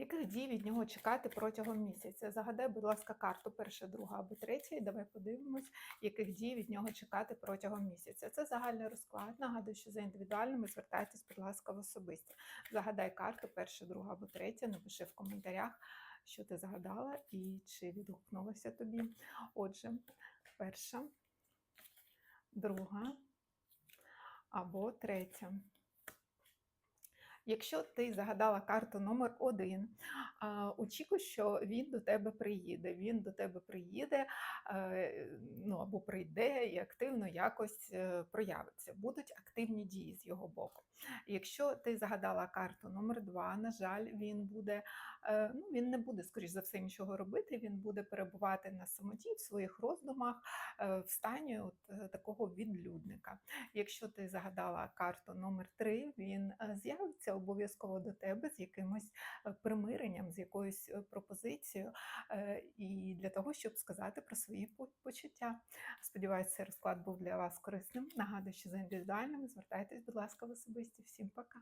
Яких дій від нього чекати протягом місяця? Загадай, будь ласка, карту перша, друга або третя, і давай подивимось, яких дій від нього чекати протягом місяця. Це загальний розклад. Нагадую, що за індивідуальними звертайтесь, будь ласка, в особисті. Загадай карту перша, друга або третя. Напиши в коментарях, що ти загадала і чи відгукнулося тобі. Отже, перша, друга або третя. Якщо ти загадала карту номер один, очікуй, що він до тебе приїде. Він до тебе приїде е, ну, або прийде і активно якось е, проявиться. Будуть активні дії з його боку. Якщо ти загадала карту номер два, на жаль, він буде, е, ну, він не буде, скоріш за все, нічого робити, він буде перебувати на самоті в своїх роздумах в стані от, такого відлюдника. Якщо ти загадала карту номер 3 він е, з'явиться обов'язково до тебе з якимось е, примиренням, з якоюсь е, пропозицією, е, і для того, щоб сказати про свої почуття. Сподіваюся, цей розклад був для вас корисним. Нагадую, що за індивідуальними звертайтесь, будь ласка, в особисті. Всім пока.